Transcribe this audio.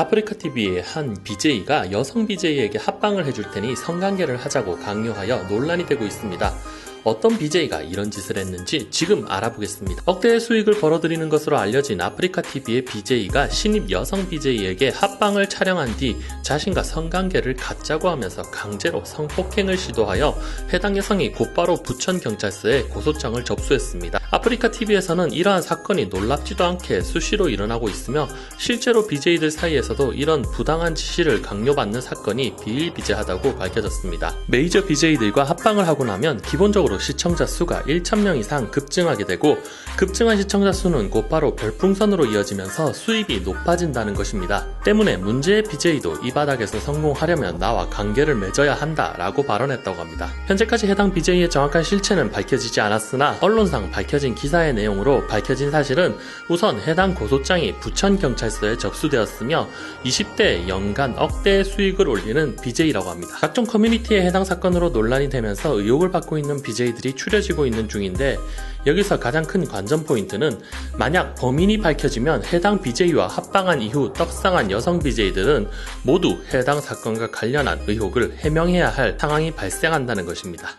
아프리카TV의 한 BJ가 여성 BJ에게 합방을 해줄 테니 성관계를 하자고 강요하여 논란이 되고 있습니다. 어떤 BJ가 이런 짓을 했는지 지금 알아보겠습니다. 억대의 수익을 벌어들이는 것으로 알려진 아프리카TV의 BJ가 신입 여성 BJ에게 합방을 촬영한 뒤 자신과 성관계를 갖자고 하면서 강제로 성폭행을 시도하여 해당 여성이 곧바로 부천 경찰서에 고소장을 접수했습니다. 아프리카TV에서는 이러한 사건이 놀랍지도 않게 수시로 일어나고 있으며 실제로 BJ들 사이에서도 이런 부당한 지시를 강요받는 사건이 비일비재하다고 밝혀졌습니다. 메이저 BJ들과 합방을 하고 나면 기본적으로 시청자 수가 1,000명 이상 급증하게 되고 급증한 시청자 수는 곧바로 별풍선으로 이어지면서 수입이 높아진다는 것입니다. 때문에 문제의 BJ도 이 바닥에서 성공하려면 나와 관계를 맺어야 한다라고 발언했다고 합니다. 현재까지 해당 BJ의 정확한 실체는 밝혀지지 않았으나 언론상 밝혀진 기사의 내용으로 밝혀진 사실은 우선 해당 고소장이 부천경찰서에 접수되었으며 20대 연간 억대의 수익을 올리는 BJ라고 합니다. 각종 커뮤니티에 해당 사건으로 논란이 되면서 의혹을 받고 있는 BJ 들이 추려지고 있는 중인데 여기서 가장 큰 관전 포인트는 만약 범인이 밝혀지면 해당 BJ와 합방한 이후 떡상한 여성 BJ들은 모두 해당 사건과 관련한 의혹을 해명해야 할 상황이 발생한다는 것입니다.